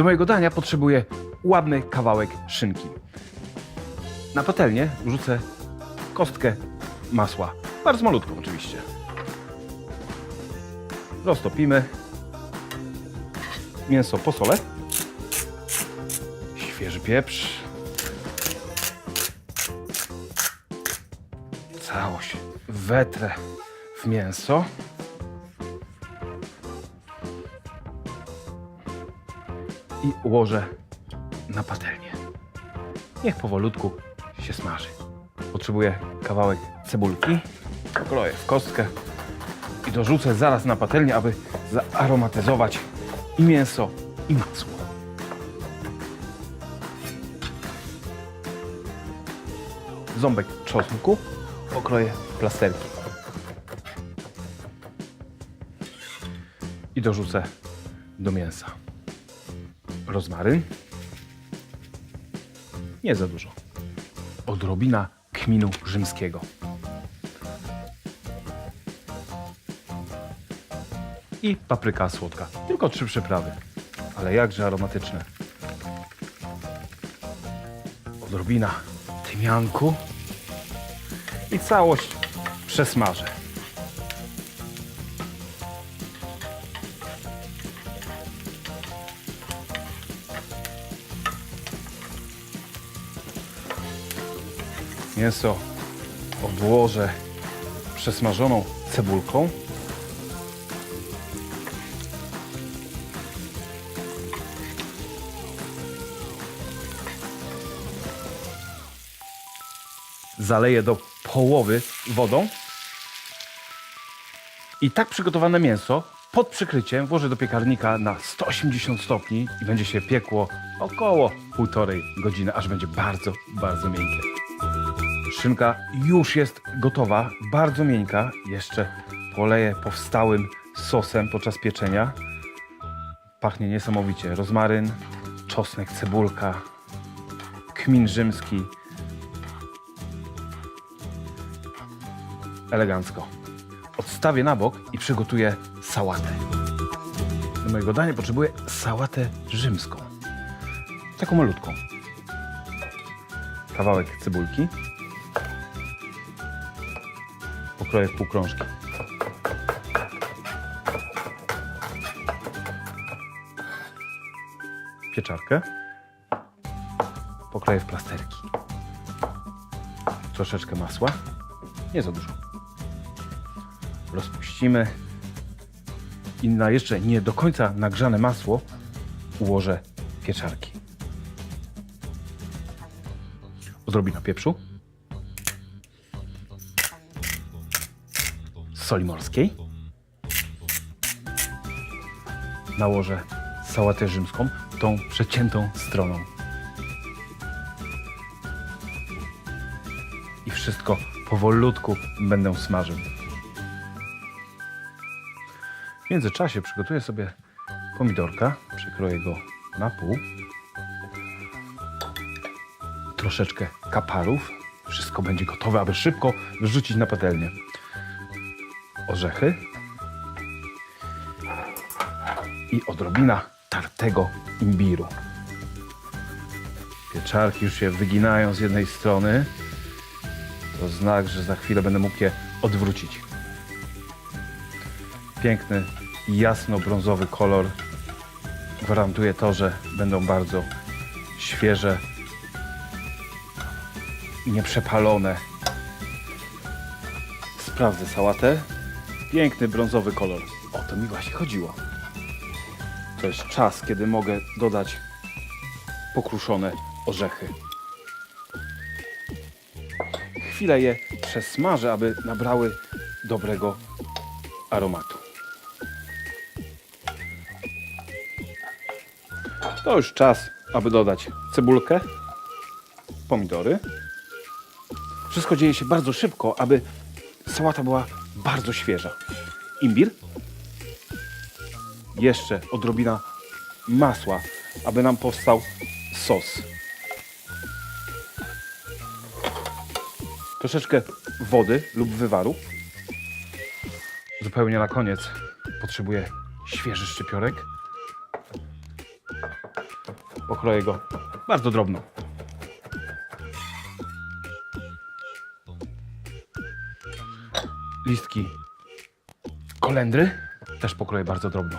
Do mojego dania potrzebuję ładny kawałek szynki. Na patelnię wrzucę kostkę masła. Bardzo malutką oczywiście. Roztopimy. Mięso posolę. Świeży pieprz. Całość wetrę w mięso. i ułożę na patelnię. Niech powolutku się smaży. Potrzebuję kawałek cebulki, pokroję w kostkę i dorzucę zaraz na patelnię, aby zaaromatyzować i mięso, i masło. Ząbek czosnku pokroję plasterki. I dorzucę do mięsa rozmaryn. Nie za dużo. Odrobina kminu rzymskiego. I papryka słodka. Tylko trzy przyprawy. Ale jakże aromatyczne. Odrobina tymianku. I całość przesmażę. Mięso obłożę przesmażoną cebulką. Zaleję do połowy wodą. I tak przygotowane mięso pod przykryciem włożę do piekarnika na 180 stopni i będzie się piekło około półtorej godziny, aż będzie bardzo, bardzo miękkie. Szynka już jest gotowa, bardzo miękka. Jeszcze poleję powstałym sosem podczas pieczenia. Pachnie niesamowicie. Rozmaryn, czosnek, cebulka, kmin rzymski. Elegancko. Odstawię na bok i przygotuję sałatę. Do mojego dania potrzebuję sałatę rzymską. Taką malutką. Kawałek cebulki. pokroję w półkrążki. Pieczarkę pokroję w plasterki. Troszeczkę masła, nie za dużo. Rozpuścimy i na jeszcze nie do końca nagrzane masło ułożę pieczarki. Odrobina pieprzu. soli morskiej. Nałożę sałatę rzymską, tą przeciętą stroną. I wszystko powolutku będę smażył. W międzyczasie przygotuję sobie pomidorka, przekroję go na pół. Troszeczkę kaparów. Wszystko będzie gotowe, aby szybko wrzucić na patelnię orzechy i odrobina tartego imbiru. Pieczarki już się wyginają z jednej strony. To znak, że za chwilę będę mógł je odwrócić. Piękny, jasno-brązowy kolor gwarantuje to, że będą bardzo świeże i nieprzepalone. Sprawdzę sałatę. Piękny brązowy kolor. O to mi właśnie chodziło. To jest czas, kiedy mogę dodać pokruszone orzechy. Chwilę je przesmażę, aby nabrały dobrego aromatu. To już czas, aby dodać cebulkę, pomidory. Wszystko dzieje się bardzo szybko, aby sałata była bardzo świeża. Imbir. Jeszcze odrobina masła, aby nam powstał sos. Troszeczkę wody lub wywaru. Zupełnie na koniec potrzebuję świeży szczypiorek. Pokroję go bardzo drobno. Listki kolendry też pokroję bardzo drobno.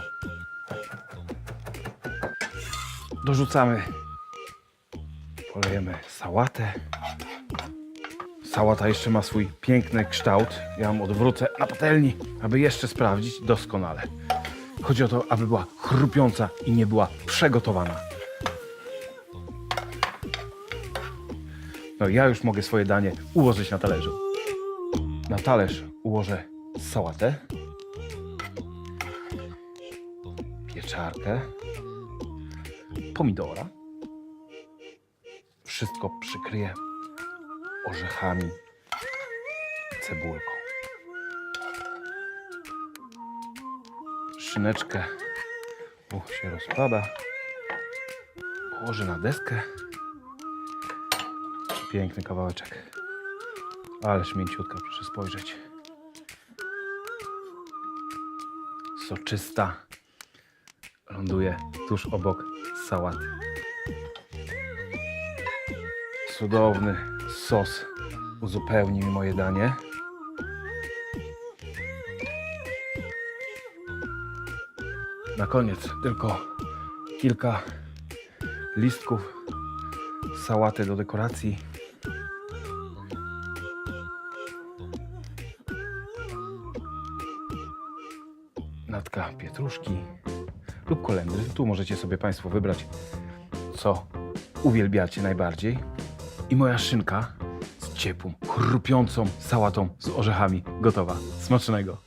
Dorzucamy, polejemy sałatę. Sałata jeszcze ma swój piękny kształt. Ja ją odwrócę na patelni, aby jeszcze sprawdzić doskonale. Chodzi o to, aby była chrupiąca i nie była przegotowana. No ja już mogę swoje danie ułożyć na talerzu. Na talerz ułożę sałatę, pieczarkę, pomidora. Wszystko przykryję orzechami, cebulką. Szyneczkę u, się rozpada. Położę na deskę. Piękny kawałeczek. Ależ mięciutka, proszę spojrzeć. Soczysta. Ląduje tuż obok sałaty. Cudowny sos uzupełni mi moje danie. Na koniec tylko kilka listków sałaty do dekoracji. natka pietruszki lub kolendry. Tu możecie sobie Państwo wybrać, co uwielbiacie najbardziej. I moja szynka z ciepłą, chrupiącą sałatą z orzechami gotowa. Smacznego!